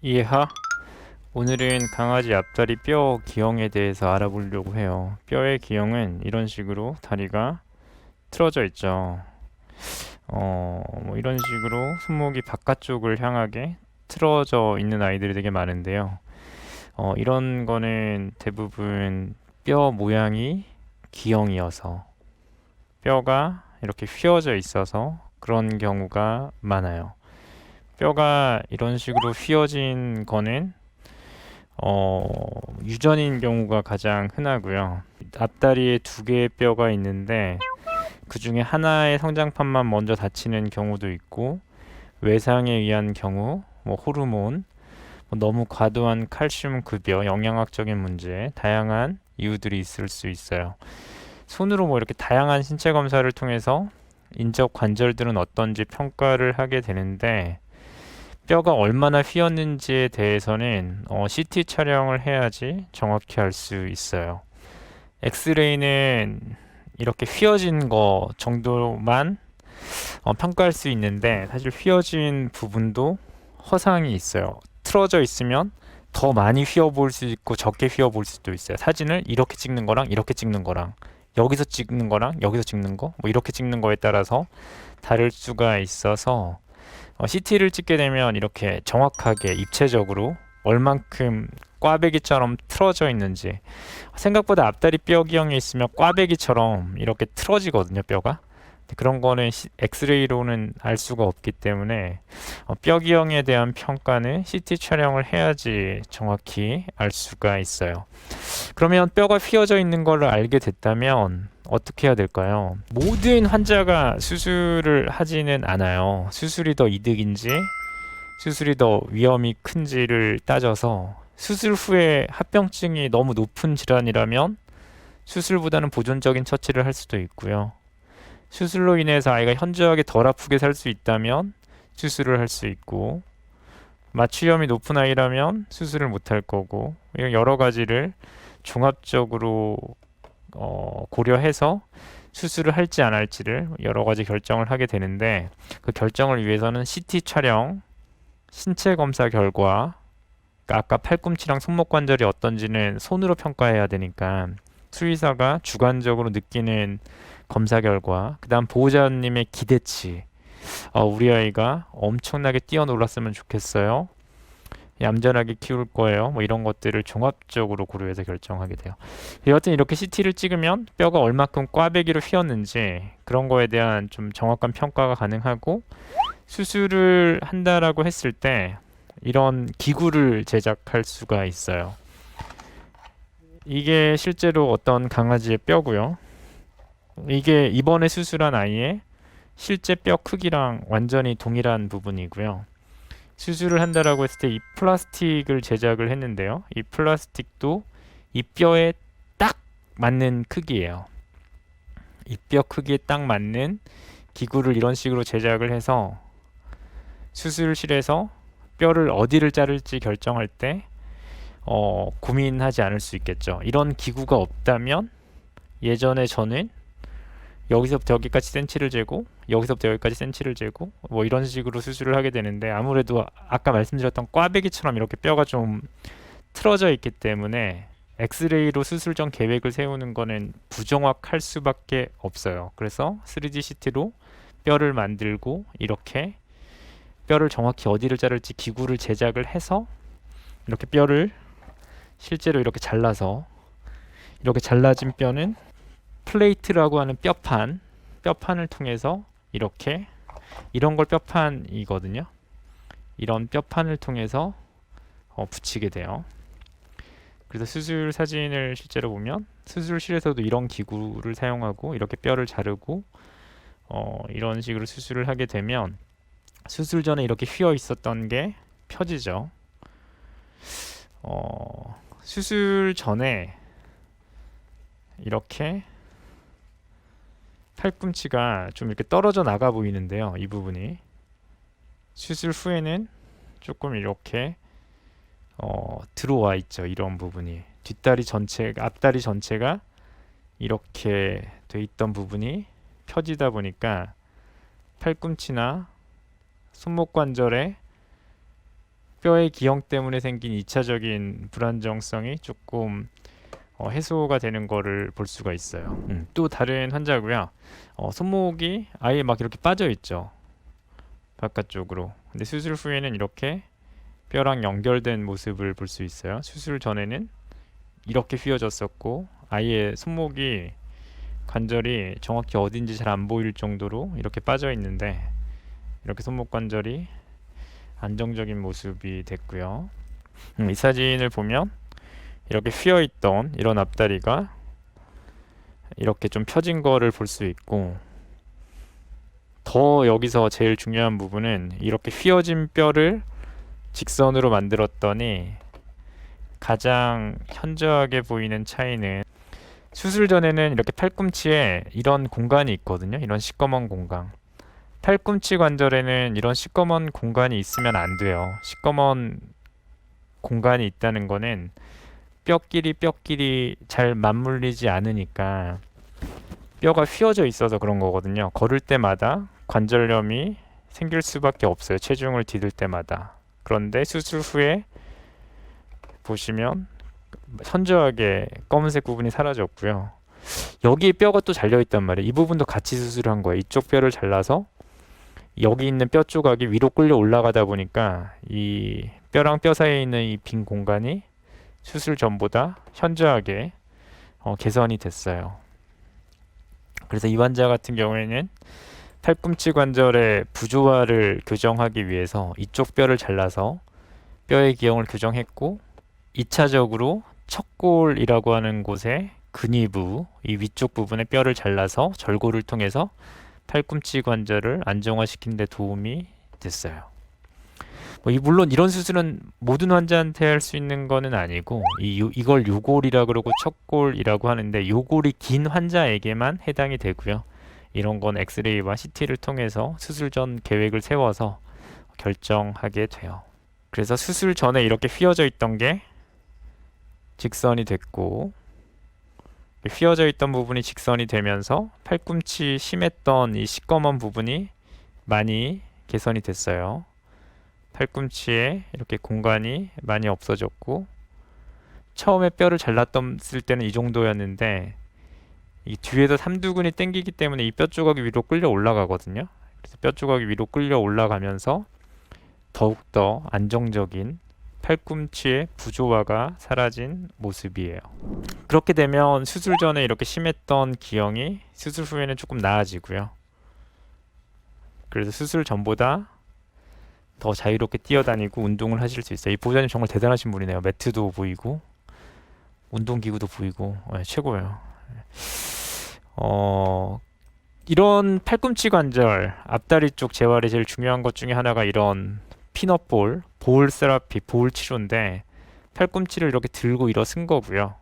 이해하? 오늘은 강아지 앞다리 뼈 기형에 대해서 알아보려고 해요. 뼈의 기형은 이런 식으로 다리가 틀어져 있죠. 어, 뭐 이런 식으로 손목이 바깥쪽을 향하게 틀어져 있는 아이들이 되게 많은데요. 어, 이런 거는 대부분 뼈 모양이 기형이어서 뼈가 이렇게 휘어져 있어서 그런 경우가 많아요. 뼈가 이런 식으로 휘어진 거는 어, 유전인 경우가 가장 흔하고요. 앞다리에 두 개의 뼈가 있는데 그 중에 하나의 성장판만 먼저 다치는 경우도 있고 외상에 의한 경우, 뭐 호르몬, 뭐 너무 과도한 칼슘 급여, 영양학적인 문제, 다양한 이유들이 있을 수 있어요. 손으로 뭐 이렇게 다양한 신체 검사를 통해서 인적 관절들은 어떤지 평가를 하게 되는데 뼈가 얼마나 휘었는지에 대해서는 어, CT 촬영을 해야지 정확히 알 수 있어요. 엑스레이는 이렇게 휘어진 거 정도만 어, 평가할 수 있는데 사실 휘어진 부분도 허상이 있어요. 틀어져 있으면 더 많이 휘어 볼 수 있고 적게 휘어 볼 수도 있어요. 사진을 이렇게 찍는 거랑 이렇게 찍는 거랑 여기서 찍는 거랑 여기서 찍는 거 뭐 이렇게 찍는 거에 따라서 다를 수가 있어서 어, CT를 찍게 되면 이렇게 정확하게 입체적으로 얼만큼 꽈배기처럼 틀어져 있는지 생각보다 앞다리 뼈 기형이 있으면 꽈배기처럼 이렇게 틀어지거든요 뼈가 그런 거는 시- 엑스레이로는 알 수가 없기 때문에 어, 뼈 기형에 대한 평가는 CT 촬영을 해야지 정확히 알 수가 있어요 그러면 뼈가 휘어져 있는 걸 알게 됐다면 어떻게 해야 될까요? 모든 환자가 수술을 하지는 않아요. 수술이 더 이득인지, 수술이 더 위험이 큰지를 따져서 수술 후에 합병증이 너무 높은 질환이라면 수술보다는 보존적인 처치를 할 수도 있고요. 수술로 인해서 아이가 현저하게 덜 아프게 살 수 있다면 수술을 할 수 있고, 마취염이 높은 아이라면 수술을 못 할 거고, 이런 여러 가지를 종합적으로 어, 고려해서 수술을 할지 안 할지를 여러 가지 결정을 하게 되는데 그 결정을 위해서는 CT 촬영, 신체 검사 결과, 아까 팔꿈치랑 손목 관절이 어떤지는 손으로 평가해야 되니까 수의사가 주관적으로 느끼는 검사 결과, 그다음 보호자님의 기대치, 어, 우리 아이가 엄청나게 뛰어놀았으면 좋겠어요. 얌전하게 키울 거예요. 뭐 이런 것들을 종합적으로 고려해서 결정하게 돼요. 여하튼 이렇게 CT를 찍으면 뼈가 얼마큼 꽈배기로 휘었는지 그런 거에 대한 좀 정확한 평가가 가능하고 수술을 한다라고 했을 때 이런 기구를 제작할 수가 있어요. 이게 실제로 어떤 강아지의 뼈고요. 이게 이번에 수술한 아이의 실제 뼈 크기랑 완전히 동일한 부분이고요. 수술을 한다라고 했을 때 이 플라스틱을 제작을 했는데요. 이 플라스틱도 이 뼈에 딱 맞는 크기예요. 이 뼈 크기에 딱 맞는 기구를 이런 식으로 제작을 해서 수술실에서 뼈를 어디를 자를지 결정할 때 어, 고민하지 않을 수 있겠죠. 이런 기구가 없다면 예전에 저는 여기서부터 여기까지 센치를 재고 여기서부터 여기까지 센치를 재고 뭐 이런 식으로 수술을 하게 되는데 아무래도 아까 말씀드렸던 꽈배기처럼 이렇게 뼈가 좀 틀어져 있기 때문에 엑스레이로 수술 전 계획을 세우는 거는 부정확할 수밖에 없어요. 그래서 3D CT로 뼈를 만들고 이렇게 뼈를 정확히 어디를 자를지 기구를 제작을 해서 이렇게 뼈를 실제로 이렇게 잘라서 이렇게 잘라진 뼈는 플레이트라고 하는 뼈판, 뼈판을 통해서 이렇게 이런 걸 뼈판이거든요. 이런 뼈판을 통해서 어, 붙이게 돼요. 그래서 수술 사진을 실제로 보면 수술실에서도 이런 기구를 사용하고 이렇게 뼈를 자르고 어, 이런 식으로 수술을 하게 되면 수술 전에 이렇게 휘어 있었던 게 펴지죠. 어, 수술 전에 이렇게 팔꿈치가 좀 이렇게 떨어져 나가 보이는데요. 이 부분이 수술 후에는 조금 이렇게 어, 들어와 있죠. 이런 부분이 뒷다리 전체, 앞다리 전체가 이렇게 돼 있던 부분이 펴지다 보니까 팔꿈치나 손목 관절에 뼈의 기형 때문에 생긴 2차적인 불안정성이 조금 어, 해소가 되는 거를 볼 수가 있어요. 음, 또 다른 환자고요. 어, 손목이 아예 막 이렇게 빠져 있죠. 바깥쪽으로. 근데 수술 후에는 이렇게 뼈랑 연결된 모습을 볼 수 있어요. 수술 전에는 이렇게 휘어졌었고 아예 손목이 관절이 정확히 어딘지 잘 안 보일 정도로 이렇게 빠져 있는데 이렇게 손목 관절이 안정적인 모습이 됐고요. 음, 이 사진을 보면 이렇게 휘어 있던 이런 앞다리가 이렇게 좀 펴진 거를 볼 수 있고 더 여기서 제일 중요한 부분은 이렇게 휘어진 뼈를 직선으로 만들었더니 가장 현저하게 보이는 차이는 수술 전에는 이렇게 팔꿈치에 이런 공간이 있거든요. 이런 시꺼먼 공간. 팔꿈치 관절에는 이런 시꺼먼 공간이 있으면 안 돼요. 시꺼먼 공간이 있다는 거는 뼈끼리 뼈끼리 잘 맞물리지 않으니까 뼈가 휘어져 있어서 그런 거거든요. 걸을 때마다 관절염이 생길 수밖에 없어요. 체중을 디딜 때마다. 그런데 수술 후에 보시면 현저하게 검은색 부분이 사라졌고요. 여기 뼈가 또 잘려 있단 말이에요. 이 부분도 같이 수술한 거예요. 이쪽 뼈를 잘라서 여기 있는 뼈 조각이 위로 끌려 올라가다 보니까 이 뼈랑 뼈 사이에 있는 이 빈 공간이 수술 전보다 현저하게 어, 개선이 됐어요. 그래서 이 환자 같은 경우에는 팔꿈치 관절의 부조화를 교정하기 위해서 이쪽 뼈를 잘라서 뼈의 기형을 교정했고 2차적으로 척골이라고 하는 곳에 근위부 이 위쪽 부분의 뼈를 잘라서 절골을 통해서 팔꿈치 관절을 안정화시키는 데 도움이 됐어요. 뭐 이 물론 이런 수술은 모든 환자한테 할 수 있는 거는 아니고 이 요- 이걸 요골이라 그러고 척골이라고 하는데 요골이 긴 환자에게만 해당이 되고요. 이런 건 엑스레이와 CT를 통해서 수술 전 계획을 세워서 결정하게 돼요. 그래서 수술 전에 이렇게 휘어져 있던 게 직선이 됐고 휘어져 있던 부분이 직선이 되면서 팔꿈치 심했던 이 시꺼먼 부분이 많이 개선이 됐어요. 팔꿈치에 이렇게 공간이 많이 없어졌고 처음에 뼈를 잘랐을 때는 이 정도였는데 이 뒤에서 삼두근이 당기기 때문에 이 뼈 조각이 위로 끌려 올라가거든요. 그래서 뼈 조각이 위로 끌려 올라가면서 더욱더 안정적인 팔꿈치의 부조화가 사라진 모습이에요. 그렇게 되면 수술 전에 이렇게 심했던 기형이 수술 후에는 조금 나아지고요. 그래서 수술 전보다 더 자유롭게 뛰어다니고 운동을 하실 수 있어요. 이 보호자님 정말 대단하신 분이네요. 매트도 보이고 운동기구도 보이고 네, 최고예요. 어, 이런 팔꿈치 관절 앞다리 쪽 재활의 제일 중요한 것 중에 하나가 이런 피넛볼, 볼 세라피, 볼 치료인데 팔꿈치를 이렇게 들고 일어선 거고요.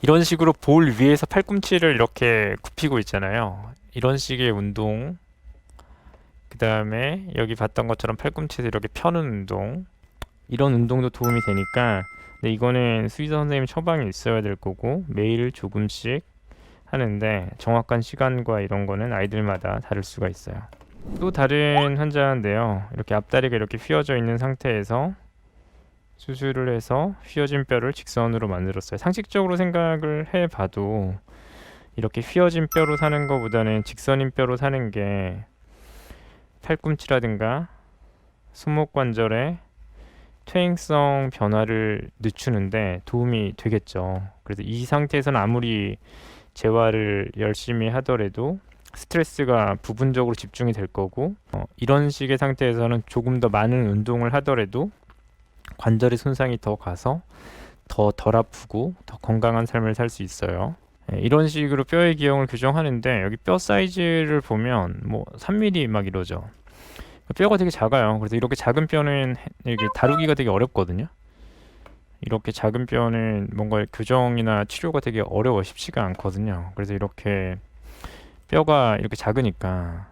이런 식으로 볼 위에서 팔꿈치를 이렇게 굽히고 있잖아요. 이런 식의 운동. 그 다음에 여기 봤던 것처럼 팔꿈치에서 이렇게 펴는 운동. 이런 운동도 도움이 되니까 근데 이거는 수의사 선생님 처방이 있어야 될 거고 매일 조금씩 하는데 정확한 시간과 이런 거는 아이들마다 다를 수가 있어요. 또 다른 환자인데요. 이렇게 앞다리가 이렇게 휘어져 있는 상태에서 수술을 해서 휘어진 뼈를 직선으로 만들었어요. 상식적으로 생각을 해봐도 이렇게 휘어진 뼈로 사는 것보다는 직선인 뼈로 사는 게 팔꿈치라든가 손목 관절의 퇴행성 변화를 늦추는데 도움이 되겠죠. 그래서 이 상태에서는 아무리 재활을 열심히 하더라도 스트레스가 부분적으로 집중이 될 거고 어, 이런 식의 상태에서는 조금 더 많은 운동을 하더라도 관절의 손상이 더 가서 더 덜 아프고 더 건강한 삶을 살 수 있어요. 예, 이런 식으로 뼈의 기형을 교정하는데 여기 뼈 사이즈를 보면 뭐 3mm 막 이러죠. 뼈가 되게 작아요. 그래서 이렇게 작은 뼈는 해- 이게 다루기가 되게 어렵거든요. 이렇게 작은 뼈는 뭔가 교정이나 치료가 되게 어려워 쉽지가 않거든요. 그래서 이렇게 뼈가 이렇게 작으니까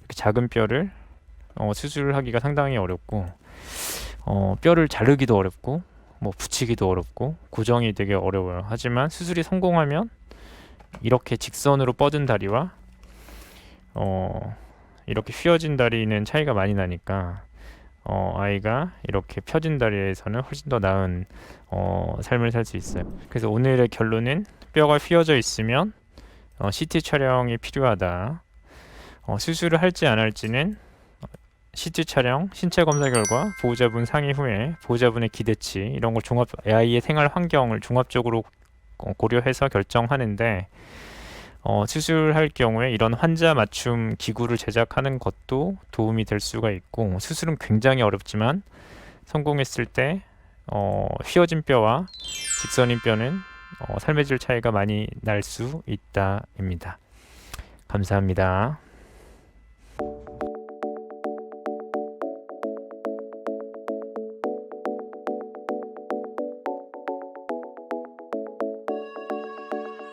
이렇게 작은 뼈를 어, 수술을 하기가 상당히 어렵고 어, 뼈를 자르기도 어렵고 뭐 붙이기도 어렵고 고정이 되게 어려워요. 하지만 수술이 성공하면 이렇게 직선으로 뻗은 다리와 어, 이렇게 휘어진 다리는 차이가 많이 나니까 어, 아이가 이렇게 펴진 다리에서는 훨씬 더 나은 어, 삶을 살 수 있어요. 그래서 오늘의 결론은 뼈가 휘어져 있으면 어, CT 촬영이 필요하다. 어, 수술을 할지 안 할지는 CT 촬영, 신체 검사 결과, 보호자분 상의 후에 보호자분의 기대치 이런 걸 종합 아이의 생활 환경을 종합적으로 어, 고려해서 결정하는데 어, 수술할 경우에 이런 환자 맞춤 기구를 제작하는 것도 도움이 될 수가 있고 수술은 굉장히 어렵지만 성공했을 때 어, 휘어진 뼈와 직선인 뼈는 어, 삶의 질 차이가 많이 날 수 있다입니다. 감사합니다.